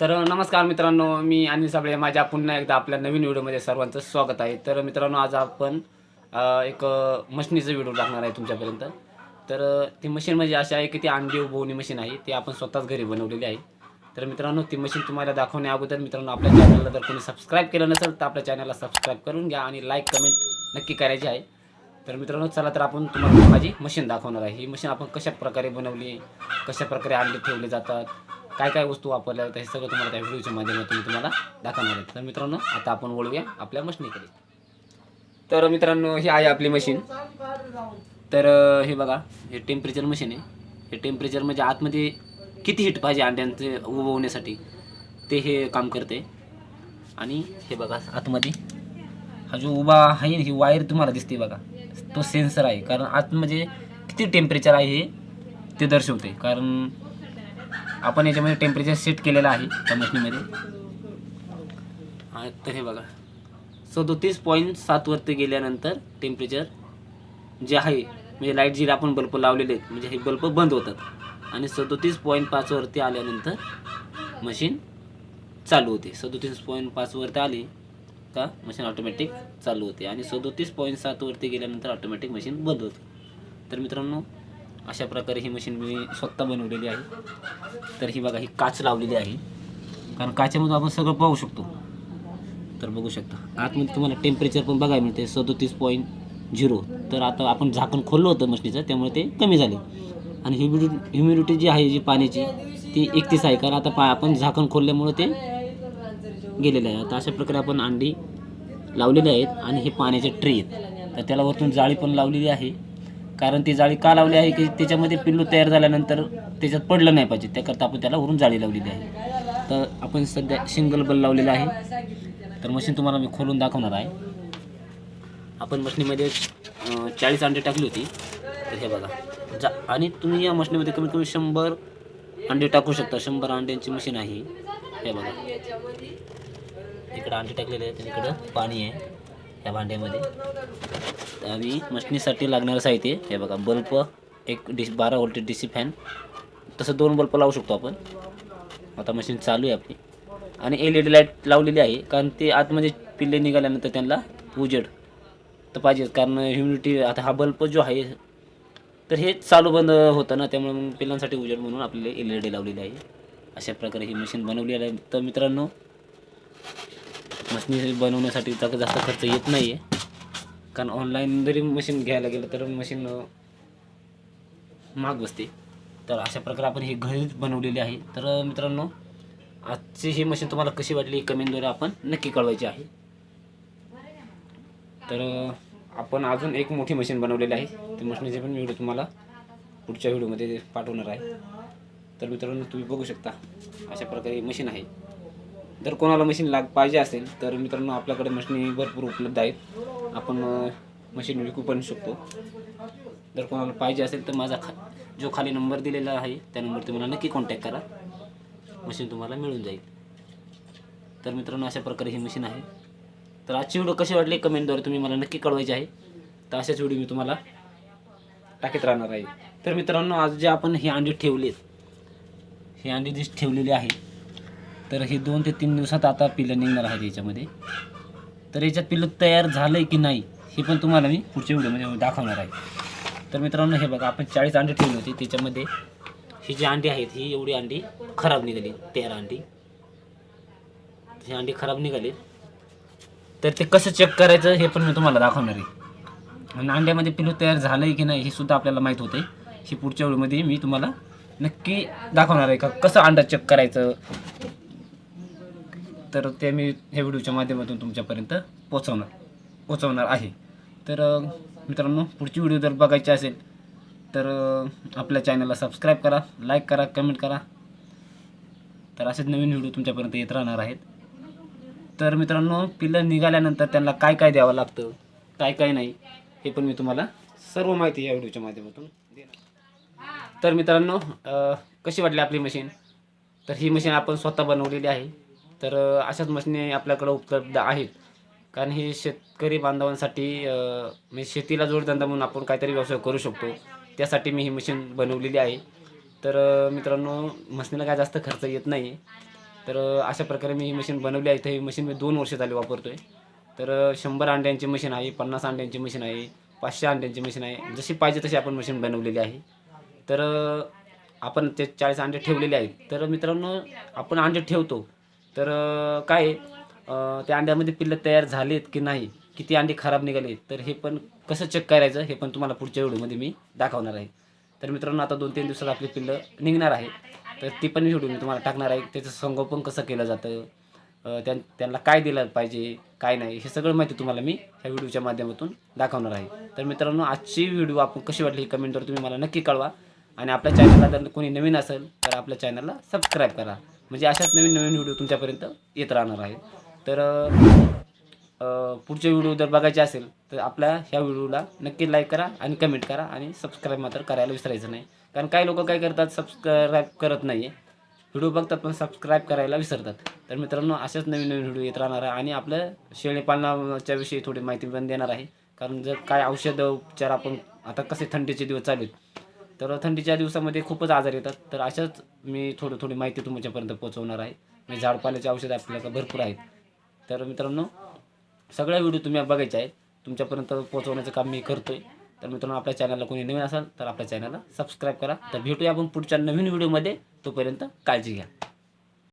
तर नमस्कार मित्रांनो मी अनिल साबळे. माझ्या पुन्हा एकदा आपल्या नवीन व्हिडिओमध्ये सर्वांचं स्वागत आहे. तर मित्रांनो आज आपण एक मशीनीचा व्हिडिओ टाकणार आहे तुमच्यापर्यंत. तर ती मशीन म्हणजे अशी आहे की ती अंडी उभवणी मशीन आहे. ती आपण स्वतःच घरी बनवलेली आहे. तर मित्रांनो ती मशीन तुम्हाला दाखवण्या अगोदर मित्रांनो आपल्या चॅनलला जर कोणी सबस्क्राईब केलं नसेल तर आपल्या चॅनलला सबस्क्राईब करून घ्या आणि लाईक कमेंट नक्की करायची आहे. तर मित्रांनो चला तर आपण तुम्हाला माझी मशीन दाखवणार आहे. ही मशीन आपण कशा प्रकारे बनवली कशा प्रकारे अंडी ठेवले जातात काय काय वस्तू वापरल्या जातात हे सगळं तुम्हाला त्या व्हिडिओच्या माध्यमातून मी तुम्हाला दाखवणार आहे. तर मित्रांनो आता आपण वळूया आपल्या मशीनीकडे. तर मित्रांनो ही आहे आपली मशीन. तर हे बघा हे टेम्परेचर मशीन आहे. हे टेम्परेचर म्हणजे आतमध्ये किती हिट पाहिजे अंड्यांचे होण्यासाठी ते हे काम करते. आणि हे बघा आतमध्ये हा जो उभा आहे ना, ही वायर तुम्हाला दिसते बघा. तो सेन्सर आहे. कारण आतमध्ये किती टेम्परेचर आहे हे ते दर्शवते. कारण आपण याच्यामध्ये टेम्परेचर सेट केलेलं आहे त्या मशीनमध्ये. हा, तर हे बघा. सदोतीस पॉईंट सातवरती गेल्यानंतर टेम्परेचर जे आहे म्हणजे लाइट जी आपण बल्ब लावलेले आहेत म्हणजे हे बल्ब बंद होतात. आणि सदोतीस पॉईंट पाचवरती आल्यानंतर मशीन चालू होते. सदोतीस पॉईंट पाचवरती आली का मशीन ऑटोमॅटिक चालू होते. आणि सदोतीस पॉईंट सातवरती गेल्यानंतर ऑटोमॅटिक मशीन बंद होते. तर मित्रांनो अशा प्रकारे ही मशीन मी स्वतः बनवलेली आहे. तर ही बघा ही काच लावलेली आहे. कारण काचेमधून आपण सगळं पाहू शकतो. तर बघू शकता. आतमध्ये तुम्हाला टेम्परेचर पण बघायला मिळते सदोतीस पॉईंट झिरो तर आता आपण झाकण खोललं होतं मशीनीचं त्यामुळे ते कमी झाले. आणि ह्युमिडिटी ह्युमिडिटी जी आहे जी पाण्याची ती एकतीस आहे. कारण आता पा आपण झाकण खोलल्यामुळे ते गेलेले आहे. आता अशा प्रकारे आपण अंडी लावलेले आहेत आणि हे पाण्याचे ट्रे आहेत. तर त्याला वरतून जाळी पण लावलेली आहे. कारण ती जाळी का लावली आहे की त्याच्यामध्ये पिल्लू तयार झाल्यानंतर त्याच्यात पडलं नाही पाहिजे त्याकरता आपण त्याला वरून जाळी लावलेली आहे. तर आपण सध्या सिंगल बल लावलेला आहे. तर मशीन तुम्हाला मी खोलून दाखवणार आहे. आपण मशनीमध्ये चाळीस अंडे टाकली होती. तर हे बघा. जा आणि तुम्ही या मशनीमध्ये कमीत कमी शंभर अंडे टाकू शकता. शंभर अंड्यांची मशीन आहे. हे बघा. इकडं अंडे टाकलेले आहेत इकडं पाणी आहे. या भांड्यामध्ये. आम्ही मशनीसाठी लागणारं साहित्य हे बघा बल्ब एक डिश बारा वोल्टेज डी सी फॅन तसं दोन बल्ब लावू शकतो आपण. आता मशीन चालू आहे आपली. आणि एल ई डी लाइट लावलेली आहे कारण ते आतमध्ये पिल्ले निघाल्यानंतर त्यांना उजेड तर पाहिजेच कारण ह्युमिडिटी आता हा बल्ब जो आहे तर हे चालू बंद होतं ना त्यामुळे मग पिल्लांसाठी उजेड म्हणून आपल्याला एल ई डी लावलेली आहे. अशा प्रकारे ही मशीन बनवली आहे. तर मित्रांनो मशीन बनवण्यासाठी तर जास्त खर्च येत नाही आहे कारण ऑनलाईन जरी मशीन घ्यायला गेलं तर मशीन महाग बसते. तर अशा प्रकारे आपण ही घरीच बनवलेली आहे. तर मित्रांनो आजची ही मशीन तुम्हाला कशी वाटली कमेंटद्वारे आपण नक्की कळवायची आहे. तर आपण अजून एक मोठी मशीन बनवलेली आहे. ती मशीनचे पण व्हिडिओ तुम्हाला पुढच्या व्हिडिओमध्ये पाठवणार आहे. तर मित्रांनो तुम्ही बघू शकता अशा प्रकारे मशीन आहे. जर कोणाला मशीन लाग पाहिजे असेल तर मित्रांनो आपल्याकडे मशीनी भरपूर उपलब्ध आहेत. आपण मशीन विकू पण शकतो. जर कोणाला पाहिजे असेल तर माझा खा जो खाली नंबर दिलेला आहे त्या नंबर मला नक्की कॉन्टॅक्ट करा. मशीन तुम्हाला मिळून जाईल. तर मित्रांनो अशा प्रकारे ही मशीन आहे. तर आजची व्हिडिओ कशी वाटली? कमेंटद्वारे तुम्ही मला नक्की कळवायची आहे. तर अशाच व्हिडिओ मी तुम्हाला टाकीत राहणार आहे. तर मित्रांनो आज जे आपण ही अंडी ठेवलीत ही अंडी जी ठेवलेली आहे तर हे दोन ते तीन दिवसात आता पिल्लं निघणार आहेत याच्यामध्ये. तर याच्यात पिलं तयार झालं आहे की नाही हे पण तुम्हाला मी पुढच्या व्हिडिओमध्ये दाखवणार आहे. तर मित्रांनो हे बघा आपण चाळीस अंडी ठेवले होती. त्याच्यामध्ये ही जी अंडी आहेत ही एवढी अंडी खराब निघाली तेरा अंडी. ही अंडी खराब निघाली. तर ते कसं चेक करायचं हे पण मी तुम्हाला दाखवणार आहे. आणि अंड्यामध्ये पिलू तयार झालं आहे की नाही हे सुद्धा आपल्याला माहीत होते ही पुढच्या वेळेमध्ये मी तुम्हाला नक्की दाखवणार आहे का कसं अंडा चेक करायचं तर ते मी हे व्हिडिओच्या माध्यमातून तुमच्यापर्यंत पोचवणार पोचवणार आहे. तर मित्रांनो पुढची व्हिडिओ जर बघायची असेल तर आपल्या चॅनलला सबस्क्राईब करा लाईक करा कमेंट करा. तर असेच नवीन व्हिडिओ तुमच्यापर्यंत येत राहणार आहेत. तर मित्रांनो पिल्लं निघाल्यानंतर त्यांना काय काय द्यावं लागतं काय काय नाही हे पण मी तुम्हाला सर्व माहिती या व्हिडिओच्या माध्यमातून देणार. तर मित्रांनो कशी वाटली आपली मशीन? तर ही मशीन आपण स्वतः बनवलेली आहे. तर अशाच मशीनी आपल्याकडं उपलब्ध आहेत. कारण हे शेतकरी बांधवांसाठी म्हणजे शेतीला जोडधंदा म्हणून आपण काहीतरी व्यवसाय करू शकतो. त्यासाठी मी ही मशीन बनवलेली आहे. तर मित्रांनो मशीनीला काय जास्त खर्च येत नाही. तर अशा प्रकारे मी ही मशीन बनवली आहे. तर ही मशीन मी दोन वर्ष झाली वापरतो आहे तर शंभर अंड्यांची मशीन आहे पन्नास अंड्यांची मशीन आहे पाचशे अंड्यांची मशीन आहे. जशी पाहिजे तशी आपण मशीन बनवलेली आहे. तर आपण ते चाळीस अंडे ठेवलेले आहेत. तर मित्रांनो आपण अंडे ठेवतो. तर काय आहे, त्या अंड्यामध्ये पिल्लं तयार झालेत की नाही किती अंडे खराब निघाले तर हे पण कसं चेक करायचं हे पण तुम्हाला पुढच्या व्हिडिओमध्ये मी दाखवणार आहे. तर मित्रांनो आता दोन तीन दिवसात आपली पिल्लं निघणार आहे तर ती पण व्हिडिओ मी तुम्हाला टाकणार आहे. त्याचं संगोपन कसं केलं जातं त्यां त्यांना काय दिलं पाहिजे काय नाही हे सगळं माहिती तुम्हाला मी ह्या व्हिडिओच्या माध्यमातून दाखवणार आहे. तर मित्रांनो आजची व्हिडिओ आपण कशी वाटली ही कमेंटवर तुम्ही मला नक्की कळवा. आणि आपल्या चॅनलला जर कोणी नवीन असेल तर आपल्या चॅनलला सबस्क्राईब करा. म्हणजे अशाच नवीन नवीन व्हिडिओ तुमच्यापर्यंत येत राहणार आहे. तर पुढचे व्हिडिओ जर बघायचे असेल तर आपल्या ह्या व्हिडिओला नक्की लाईक करा आणि कमेंट करा आणि सबस्क्राईब मात्र करायला विसरायचं नाही. कारण काही लोक काय करतात सबस्क्राईब करत नाही आहे व्हिडिओ बघतात पण सबस्क्राईब करायला विसरतात. तर मित्रांनो अशाच नवीन नवीन व्हिडिओ येत राहणार आहे आणि आपल्या शेळीपालनाच्या विषयी थोडी माहिती पण देणार आहे. कारण जर काय औषध उपचार आपण आता कसे थंडीचे दिवस चालू आहेत तर थंडीच्या दिवसामध्ये खूपच आजार येतात. तर अशाच मी थोडी थोडी माहिती तुमच्यापर्यंत पोहोचवणार आहे. म्हणजे झाडपाल्याचे औषध आपल्याला भरपूर आहेत. तर मित्रांनो सगळ्या व्हिडिओ तुम्ही बघायचे आहेत. तुमच्यापर्यंत पोहोचवण्याचं काम मी करतोय. तर मित्रांनो आपल्या चॅनलला कोणी नवीन असाल तर आपल्या चॅनलला सबस्क्राईब करा. तर भेटूया आपण पुढच्या नवीन व्हिडिओमध्ये. तोपर्यंत काळजी घ्या.